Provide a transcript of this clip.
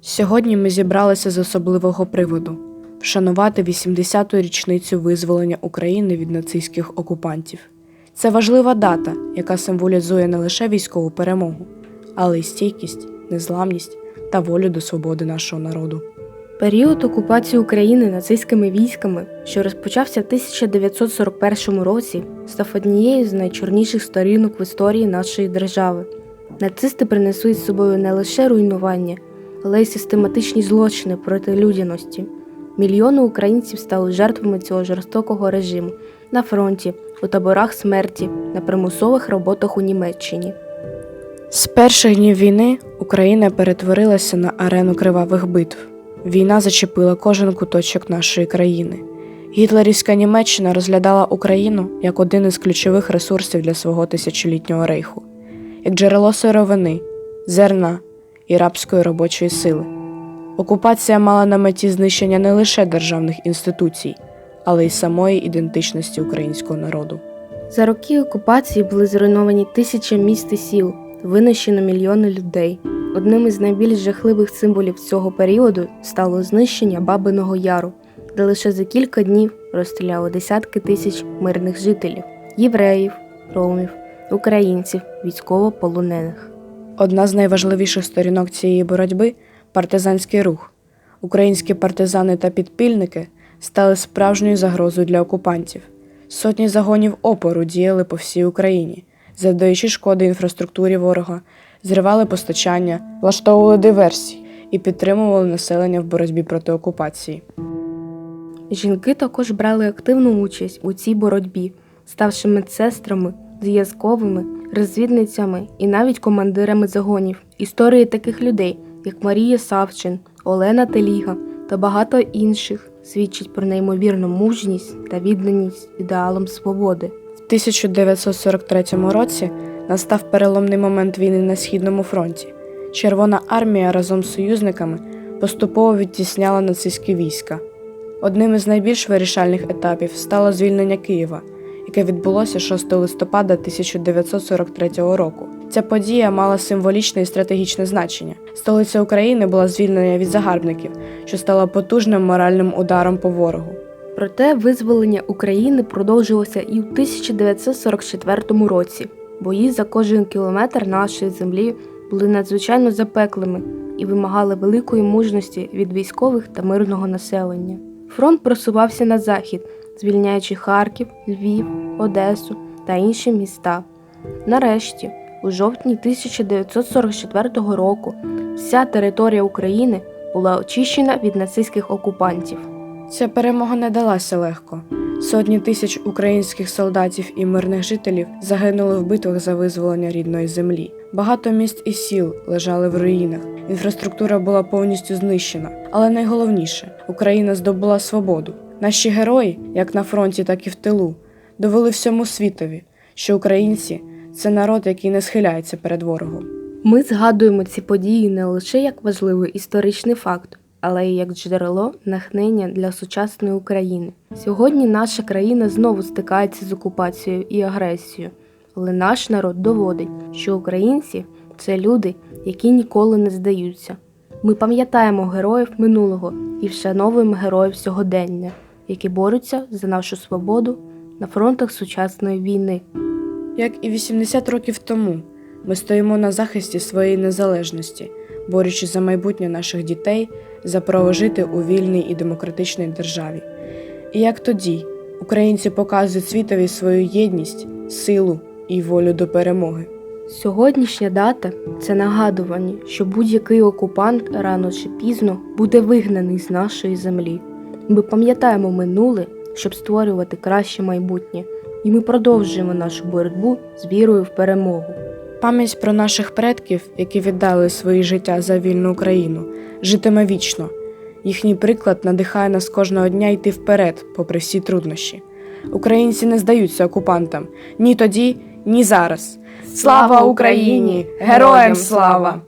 Сьогодні ми зібралися з особливого приводу вшанувати 80-ту річницю визволення України від нацистських окупантів. Це важлива дата, яка символізує не лише військову перемогу, але й стійкість, незламність та волю до свободи нашого народу. Період окупації України нацистськими військами, що розпочався в 1941 році, став однією з найчорніших сторінок в історії нашої держави. Нацисти принесли з собою не лише руйнування, але й систематичні злочини проти людяності. Мільйони українців стали жертвами цього жорстокого режиму на фронті, у таборах смерті, на примусових роботах у Німеччині. З перших днів війни Україна перетворилася на арену кривавих битв. Війна зачепила кожен куточок нашої країни. Гітлерівська Німеччина розглядала Україну як один із ключових ресурсів для свого тисячолітнього рейху, як джерело сировини, зерна і рабської робочої сили. Окупація мала на меті знищення не лише державних інституцій, але й самої ідентичності українського народу. За роки окупації були зруйновані тисячі міст і сіл, винищено мільйони людей. Одним із найбільш жахливих символів цього періоду стало знищення Бабиного Яру, де лише за кілька днів розстріляли десятки тисяч мирних жителів євреїв, ромів, українців, військовополонених. Одна з найважливіших сторінок цієї боротьби партизанський рух. Українські партизани та підпільники стали справжньою загрозою для окупантів. Сотні загонів опору діяли по всій Україні, завдаючи шкоди інфраструктурі ворога, зривали постачання, влаштовували диверсії і підтримували населення в боротьбі проти окупації. Жінки також брали активну участь у цій боротьбі, ставши медсестрами, зв'язковими, розвідницями і навіть командирами загонів. Історії таких людей, як Марія Савчин, Олена Теліга та багато інших, свідчать про неймовірну мужність та відданість ідеалам свободи. В 1943 році настав переломний момент війни на Східному фронті. Червона армія разом з союзниками поступово відтісняла нацистські війська. Одним із найбільш вирішальних етапів стало звільнення Києва, яке відбулося 6 листопада 1943 року. Ця подія мала символічне і стратегічне значення. Столиця України була звільнена від загарбників, що стало потужним моральним ударом по ворогу. Проте визволення України продовжилося і в 1944 році. Бої за кожен кілометр нашої землі були надзвичайно запеклими і вимагали великої мужності від військових та мирного населення. Фронт просувався на захід, звільняючи Харків, Львів, Одесу та інші міста. Нарешті, у жовтні 1944 року, вся територія України була очищена від нацистських окупантів. Ця перемога не далася легко. Сотні тисяч українських солдатів і мирних жителів загинули в битвах за визволення рідної землі. Багато міст і сіл лежали в руїнах. Інфраструктура була повністю знищена. Але найголовніше Україна здобула свободу. Наші герої, як на фронті, так і в тилу, довели всьому світові, що українці це народ, який не схиляється перед ворогом. Ми згадуємо ці події не лише як важливий історичний факт, але й як джерело натхнення для сучасної України. Сьогодні наша країна знову стикається з окупацією і агресією, але наш народ доводить, що українці це люди, які ніколи не здаються. Ми пам'ятаємо героїв минулого і вшановуємо героїв сьогодення, які борються за нашу свободу на фронтах сучасної війни. Як і 80 років тому, ми стоїмо на захисті своєї незалежності, борючись за майбутнє наших дітей, за право жити у вільній і демократичній державі. І як тоді українці показують світові свою єдність, силу і волю до перемоги. Сьогоднішня дата це нагадування, що будь-який окупант рано чи пізно буде вигнаний з нашої землі. Ми пам'ятаємо минуле, щоб створювати краще майбутнє, і ми продовжуємо нашу боротьбу з вірою в перемогу. Пам'ять про наших предків, які віддали свої життя за вільну Україну, житиме вічно. Їхній приклад надихає нас кожного дня йти вперед, попри всі труднощі. Українці не здаються окупантам ні тоді, ні зараз. Слава Україні! Героям слава!